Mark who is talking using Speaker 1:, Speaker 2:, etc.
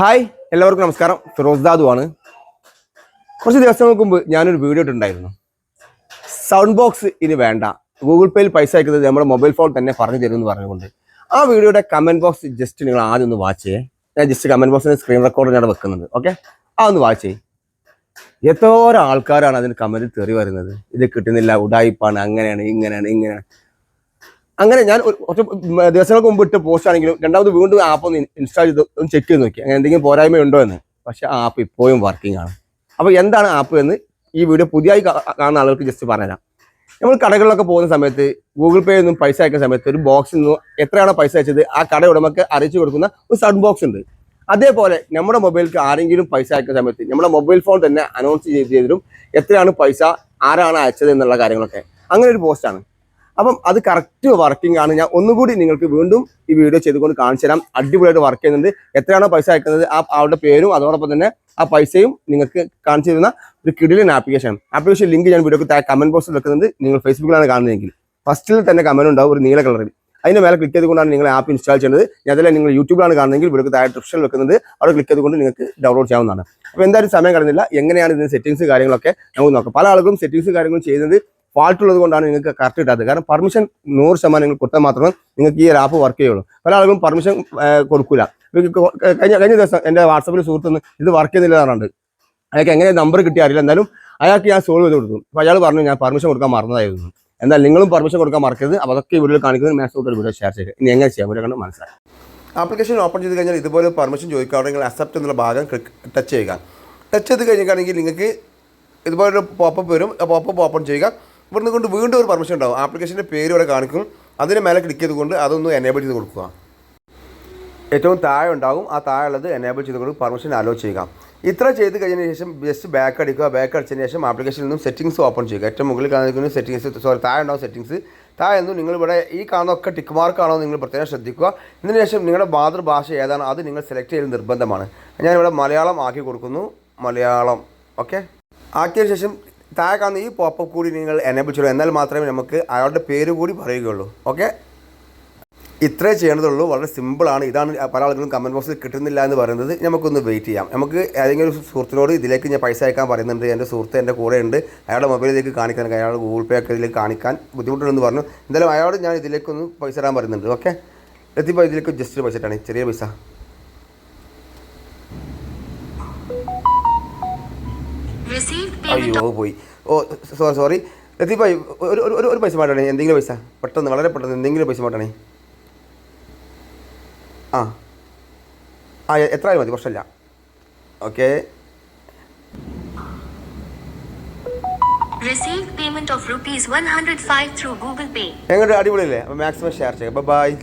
Speaker 1: Hi എല്ലാവർക്കും നമസ്കാരം. ഫിറോസ് ദാദു ആണ്. കുറച്ച് ദിവസങ്ങൾക്ക് മുമ്പ് ഞാനൊരു വീഡിയോ ഇട്ടുണ്ടായിരുന്നു സൗണ്ട് ബോക്സ് ഇനി വേണ്ട. ഗൂഗിൾ പേയിൽ പൈസ അയക്കുന്നത് നമ്മുടെ മൊബൈൽ ഫോൺ തന്നെ പറഞ്ഞു തരുമെന്ന് പറഞ്ഞുകൊണ്ട്. ആ വീഡിയോയുടെ കമന്റ് ബോക്സ് ജസ്റ്റ് നിങ്ങൾ ആദ്യം ഒന്ന് വാച്ച് ചെയ്യേ. ഞാൻ ജസ്റ്റ് കമന്റ് ബോക്സിന് സ്ക്രീൻ റെക്കോർഡ് ഞാൻ വെക്കുന്നുണ്ട്. ഓക്കെ ആ ഒന്ന് വാച്ച് ചെയ്യും. ആൾക്കാരാണ് അതിന് കമന്റ് തെറി വരുന്നത് ഇത് കിട്ടുന്നില്ല ഉടായിപ്പാണ് അങ്ങനെയാണ് ഇങ്ങനെയാണ് ഇങ്ങനെയാണ്. അങ്ങനെ ഞാൻ കുറച്ച് ദിവസങ്ങൾക്ക് മുമ്പ് ഇട്ട് പോസ്റ്റ് ആണെങ്കിലും രണ്ടാമത് വീണ്ടും ആപ്പ് ഒന്ന് ഇൻസ്റ്റാൾ ചെയ്ത് ഒന്ന് ചെക്ക് ചെയ്ത് നോക്കി. അങ്ങനെ എന്തെങ്കിലും പോരായ്മ ഉണ്ടോ എന്ന്. പക്ഷെ ആ ആപ്പ് ഇപ്പോഴും വർക്കിംഗ് ആണ്. അപ്പോൾ എന്താണ് ആപ്പ് എന്ന് ഈ വീഡിയോ പുതിയതായി കാണുന്ന ആളുകൾക്ക് ജസ്റ്റ് പറഞ്ഞുതരാം. നമ്മൾ കടകളിലൊക്കെ പോകുന്ന സമയത്ത് ഗൂഗിൾ പേ നിന്നും പൈസ അയക്കുന്ന സമയത്ത് ഒരു ബോക്സിൽ നിന്ന് എത്രയാണോ പൈസ അയച്ചത് ആ കട ഉടമക്ക് അറിയിച്ചു കൊടുക്കുന്ന ഒരു സൗണ്ട് ബോക്സ് ഉണ്ട്. അതേപോലെ നമ്മുടെ മൊബൈലിൽ ആരെങ്കിലും പൈസ അയക്കുന്ന സമയത്ത് നമ്മുടെ മൊബൈൽ ഫോൺ തന്നെ അനൗൺസ് ചെയ്ത് ചെയ്തിട്ടും എത്രയാണ് പൈസ ആരാണ് അയച്ചത് എന്നുള്ള കാര്യങ്ങളൊക്കെ. അങ്ങനെ ഒരു പോസ്റ്റാണ് അപ്പം അത് കറക്റ്റ് വർക്കിംഗ് ആണ്. ഞാൻ ഒന്നുകൂടി നിങ്ങൾക്ക് വീണ്ടും ഈ വീഡിയോ ചെയ്തുകൊണ്ട് കാണിച്ചു തരാം. അടിപൊളിയായിട്ട് വർക്ക് ചെയ്യുന്നുണ്ട്. എത്രയാണോ പൈസ അയക്കുന്നത് ആ അവരുടെ പേരും അതോടൊപ്പം തന്നെ ആ പൈസയും നിങ്ങൾക്ക് കാണിച്ചു തരുന്ന ഒരു കിടിലൻ ആപ്ലിക്കേഷൻ ആപ്ലിക്കേഷൻ ലിങ്ക് ഞാൻ വീഡിയോക്ക് കമന്റ് ബോക്സിൽ വെക്കുന്നുണ്ട്. നിങ്ങൾ ഫേസ്ബുക്കിലാണ് കാണുന്നതെങ്കിൽ. ഫസ്റ്റിൽ തന്നെ കമന്റ് ഉണ്ടാവും ഒരു നീല കളറിൽ അതിന്റെ മേലെ ക്ലിക്ക് ചെയ്തുകൊണ്ടാണ് നിങ്ങൾ ആപ്പ് ഇൻസ്റ്റാൾ ചെയ്യുന്നത്. അതല്ല നിങ്ങൾ യൂട്യൂബിലാണ് കാണുന്നതെങ്കിൽ വീഡിയോക്ക് താഴെ ഡിസ്ക്രിപ്ഷനിൽ വെക്കുന്നത് അവിടെ ക്ലിക്ക് ചെയ്തുകൊണ്ട് നിങ്ങൾക്ക് ഡൗൺലോഡ് ചെയ്യാവുന്നതാണ്. അപ്പോൾ എന്തായാലും സമയം കിടന്നില്ല എങ്ങനെയാണ് ഇതിന് സെറ്റിംഗ്സ് കാര്യങ്ങളൊക്കെ നമുക്ക് നോക്കാം. പല ആളുകളും സെറ്റിംഗ്സ് കാര്യങ്ങളും ചെയ്യുന്നത് ഫാൾട്ട് ഉള്ളത് കൊണ്ടാണ് നിങ്ങൾക്ക് കറക്റ്റ് കിട്ടാത്തത്. കാരണം പെർമിഷൻ നൂറ് ശതമാനം നിങ്ങൾ കൊടുത്താൽ മാത്രമേ നിങ്ങൾക്ക് ഈ ഒരു ആപ്പ് വർക്ക് ചെയ്യുള്ളൂ. പല ആളുകളും പെർമിഷൻ കൊടുക്കില്ല കഴിഞ്ഞ കഴിഞ്ഞ ദിവസം എന്റെ വാട്സപ്പിൽ സുഹൃത്തുനിന്ന് ഇത് വർക്ക് ചെയ്യുന്നില്ല എന്നാണ് അയാൾക്ക് എങ്ങനെ നമ്പർ കിട്ടി അറിയില്ല. എന്നാലും അയാൾക്ക് ഞാൻ സോൾവ് ചെയ്ത് കൊടുത്തു. അപ്പോൾ അയാൾ പറഞ്ഞു ഞാൻ പെർമിഷൻ കൊടുക്കാൻ മറന്നതായിരുന്നു. എന്നാൽ നിങ്ങളും പെർമിഷൻ കൊടുക്കാൻ മറക്കരുത്. അപ്പോൾ അതൊക്കെ ഈ വീഡിയോ കാണിക്കുന്നത് മാക്സിമം ഒരു വീഡിയോ ഷെയർ ചെയ്യുക ഇനി എങ്ങനെ ചെയ്യാം? അവരെ കണ്ട് മനസ്സിലായി ആപ്ലിക്കേഷൻ ഓപ്പൺ ചെയ്ത് കഴിഞ്ഞാൽ ഇതുപോലെ പെർമിഷൻ ചോദിക്കുകയാണെങ്കിൽ അക്സെപ്റ്റ് എന്നുള്ള ഭാഗം ടച്ച് ചെയ്യുക. ടച്ച് ചെയ്ത് കഴിഞ്ഞിട്ടാണെങ്കിൽ നിങ്ങൾക്ക് ഇതുപോലൊരു പോപ്പപ്പ് വരും. പോപ്പപ്പ് ഓപ്പൺ ചെയ്യുക. ഇവിടുന്ന് കൊണ്ട് വീണ്ടും ഒരു പെർമിഷൻ ഉണ്ടാവും. ആപ്ലിക്കേഷന്റെ പേര് ഇവിടെ കാണിക്കും. അതിന് മേലെ ക്ലിക്ക് ചെയ്തുകൊണ്ട് അതൊന്ന് എനേബിൾ ചെയ്ത് കൊടുക്കുക. ഏറ്റവും താഴെ ഉണ്ടാകും ആ താഴെ ഉള്ളത് എനേബിൾ ചെയ്തുകൊണ്ട് പെർമിഷൻ അലോ ചെയ്യുക. ഇത്ര ചെയ്ത് കഴിഞ്ഞതിന് ശേഷം ജസ്റ്റ് ബാക്ക് അടിക്കുക. ബാക്ക് അടിച്ചതിന് ശേഷം ആപ്ലിക്കേഷനിൽ നിന്നും സെറ്റിംഗ്സ് ഓപ്പൺ ചെയ്യുക. ഏറ്റവും മുകളിൽ കാണിക്കുന്ന സെറ്റിംഗ്സ് സോറി താഴെ ഉണ്ടാവും സെറ്റിംഗ്സ് താഴെ നിന്നും നിങ്ങൾ ഇവിടെ ഈ കാണുന്നൊക്കെ ടിക്ക് മാർക്കാണോ നിങ്ങൾ പ്രത്യേകം ശ്രദ്ധിക്കുക. ഇതിന് ശേഷം നിങ്ങളുടെ മാതൃഭാഷ ഏതാണ്? അത് നിങ്ങൾ സെലക്ട് ചെയ്യൽ നിർബന്ധമാണ്. ഞാനിവിടെ മലയാളം ആക്കി കൊടുക്കുന്നു. മലയാളം. ഓക്കെ ആക്കിയതിന് ശേഷം താഴെ കാണുന്ന ഈ പോപ്പപ്പ് കൂടി നിങ്ങൾ എനേബിൾ ചെയ്യുള്ളൂ എന്നാൽ മാത്രമേ നമുക്ക് അയാളുടെ പേര് കൂടി പറയുകയുള്ളൂ. ഓക്കെ ഇത്രേ ചെയ്യേണ്ടതുള്ളൂ. വളരെ സിമ്പിളാണ് ഇതാണ് പല ആളുകളും കമന്റ് ബോക്സിൽ കിട്ടുന്നില്ല എന്ന് പറയുന്നത്. നമുക്കൊന്ന് വെയിറ്റ് ചെയ്യാം. നമുക്ക് ഏതെങ്കിലും ഒരു സുഹൃത്തിനോട് ഇതിലേക്ക് ഞാൻ പൈസ അയക്കാൻ പറയുന്നുണ്ട്. എന്റെ സുഹൃത്ത് എന്റെ കൂടെ ഉണ്ട്. അയാളുടെ മൊബൈലിലേക്ക് കാണിക്കാൻ അയാൾ ഗൂഗിൾ പേ ഒക്കെ ഇതിലേക്ക് കാണിക്കാൻ ബുദ്ധിമുട്ടുണ്ടെന്ന് പറഞ്ഞു. എന്തായാലും അയാളോട് ഞാൻ ഇതിലേക്കൊന്ന് പൈസ ഇടാൻ പറയുന്നുണ്ട്. ഓക്കെ എത്തിപ്പോൾ ഇതിലേക്ക് ജസ്റ്റ് പൈസ ചെറിയ പൈസ. അയ്യോ പോയി. ഓ സോറി. സോറി എത്തിപ്പോയി ഒരു ഒരു- ഒരു പൈസ മാറ്റണേ എന്തെങ്കിലും പൈസ? പെട്ടെന്ന് വളരെ പെട്ടെന്ന് എന്തെങ്കിലും പൈസ മാറ്റണേ ആ. ആ എത്ര ആയി മതി പ്രശ്നമില്ല. Okay.
Speaker 2: Received payment of rupees 105 through Google Pay.
Speaker 1: എങ്ങോട്ട്? അടിപൊളിയല്ലേ? അപ്പോൾ മാക്സിമം ഷെയർ ചെയ്യാം. ബൈ